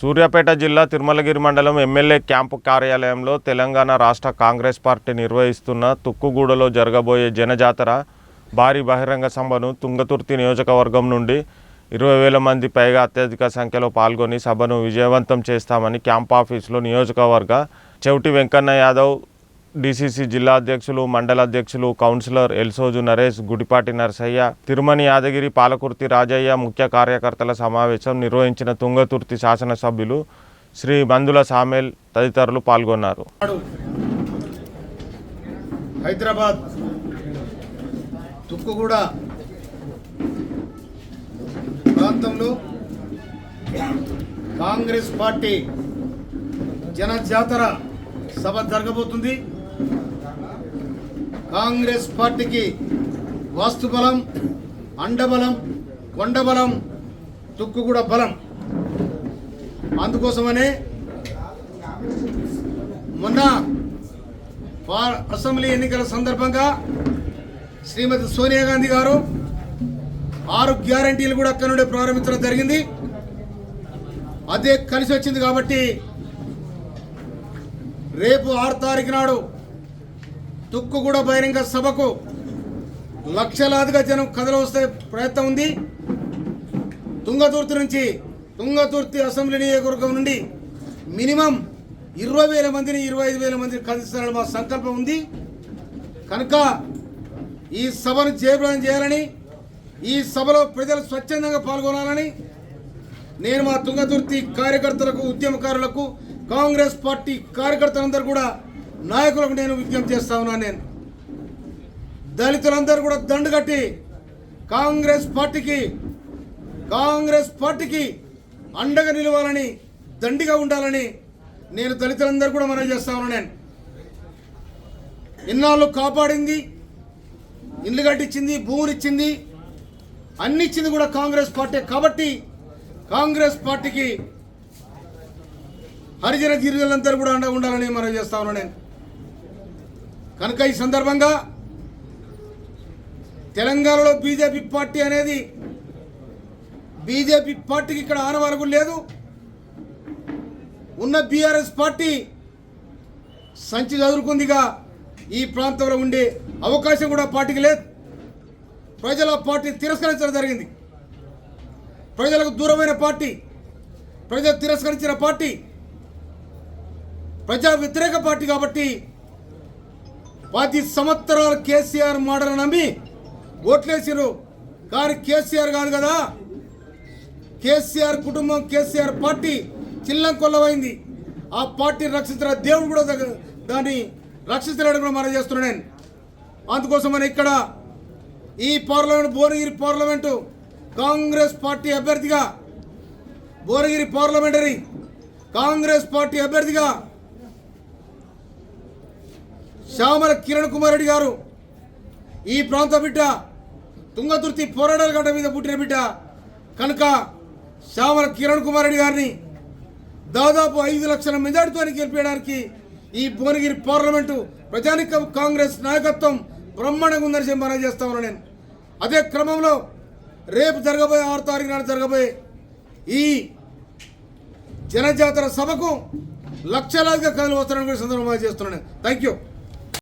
సూర్యాపేట జిల్లా తిరుమలగిరి మండలం MLA camp కార్యాలయంలో తెలంగాణ రాష్ట్ర కాంగ్రెస్ పార్టీ నిర్వహిస్తున్న తుక్కుగూడలో జరగబోయే జనజాతర భారీ బహిరంగ సభను తుంగతుర్తి నియోజకవర్గం నుండి ఇరవై వేల మంది పైగా అత్యధిక సంఖ్యలో పాల్గొని సభను విజయవంతం చేస్తామని క్యాంప్ ఆఫీసులో నియోజకవర్గ చెవిటి వెంకన్న యాదవ్ డిసిసి జిల్లా అధ్యక్షులు మండల అధ్యక్షులు కౌన్సిలర్ ఎల్సోజు నరేష్ గుడిపాటి నరసయ్య తిరుమని యాదగిరి పాలకుర్తి రాజయ్య ముఖ్య కార్యకర్తల సమావేశం నిర్వహించిన తుంగతుర్తి శాసనసభ్యులు శ్రీ మందుల సామేల్ తదితరులు పాల్గొన్నారు. హైదరాబాద్ తుక్కుగూడ ప్రాంతంలో కాంగ్రెస్ పార్టీ జనజాతర సభ జరగబోతుంది. కాంగ్రెస్ పార్టీకి వాస్తుబలం అండబలం కొండబలం తుక్కు కూడా బలం. అందుకోసమనే మొన్న అసెంబ్లీ ఎన్నికల సందర్భంగా శ్రీమతి సోనియా గాంధీ గారు ఆరు గ్యారంటీలు కూడా అక్కడ నుండి ప్రారంభించడం జరిగింది. అదే కలిసి వచ్చింది కాబట్టి రేపు ఆరు తారీఖు నాడు తుక్కుగూడ బహిరంగ సభకు లక్షలాదిగా జనం కథలు వస్తే ప్రయత్నం ఉంది. తుంగతుర్తి నుంచి తుంగతుర్తి అసెంబ్లీ నియోజకవర్గం నుండి మినిమం ఇరవై వేల మందిని ఇరవై ఐదు వేల మందిని కలుస్తారని మా సంకల్పం ఉంది. కనుక ఈ సభను జయప్రదం చేయాలని ఈ సభలో ప్రజలు స్వచ్ఛందంగా పాల్గొనాలని నేను మా తుంగతుర్తి కార్యకర్తలకు ఉద్యమకారులకు కాంగ్రెస్ పార్టీ కార్యకర్తలందరూ కూడా నాయకులకు నేను విజ్ఞప్తి చేస్తా ఉన్నాను నేను. దళితులందరూ కూడా దండు కట్టి కాంగ్రెస్ పార్టీకి కాంగ్రెస్ పార్టీకి అండగా నిలవాలని దండిగా ఉండాలని నేను దళితులందరూ కూడా మనం చేస్తా ఉన్నాను నేను. ఇన్నాళ్ళు కాపాడింది ఇల్లు కట్టించింది భూమినిచ్చింది అన్ని ఇచ్చింది కూడా కాంగ్రెస్ పార్టీ. కాబట్టి కాంగ్రెస్ పార్టీకి హరిజన గిరిజనులందరూ కూడా అండగా ఉండాలని మనం చేస్తా ఉన్నాను నేను. కనుక ఈ సందర్భంగా తెలంగాణలో బీజేపీ పార్టీ అనేది బీజేపీ పార్టీకి ఇక్కడ ఆనవరకు లేదు. ఉన్న బీఆర్ఎస్ పార్టీ సంచి చదువుకుందిగా ఈ ప్రాంతంలో ఉండే అవకాశం కూడా పార్టీకి లేదు. ప్రజల పార్టీ తిరస్కరించడం జరిగింది. ప్రజలకు దూరమైన పార్టీ ప్రజలు తిరస్కరించిన పార్టీ ప్రజా వ్యతిరేక పార్టీ కాబట్టి పది సంవత్సరాలు కేసీఆర్ మోడల్ నమ్మి ఓట్లేసారు కానీ కేసీఆర్ కాదు కదా. కేసీఆర్ కుటుంబం కేసీఆర్ పార్టీ చిల్లం కొల్లమైంది ఆ పార్టీని రక్షించిన దేవుడు కూడా దాన్ని రక్షించలేడు కూడా మనం చేస్తున్నాను నేను. అందుకోసమని ఇక్కడ ఈ parliament Bhuvanagiri parliament Congress party అభ్యర్థిగా భువనగిరి పార్లమెంటరీ కాంగ్రెస్ పార్టీ అభ్యర్థిగా శ్యామల కిరణ్ కుమార్ రెడ్డి గారు. ఈ ప్రాంత బిడ్డ తుంగతుర్తి పోరాటాల గడ్డ మీద పుట్టిన బిడ్డ కనుక శ్యామల కిరణ్ కుమార్ రెడ్డి గారిని దాదాపు ఐదు లక్షల మెజార్టీతో గెలిపేయడానికి ఈ భువనగిరి పార్లమెంటు ప్రజానిక కాంగ్రెస్ నాయకత్వం బ్రహ్మాండంగా ఉందని చెప్పి మనం చేస్తా ఉన్నాను నేను. అదే క్రమంలో రేపు జరగబోయే ఆరు తారీఖు నాడు జరగబోయే ఈ జనజాతర సభకు లక్షలాదిగా కథలు వస్తారని కూడా సందర్భంగా చేస్తున్నాను థ్యాంక్ యూ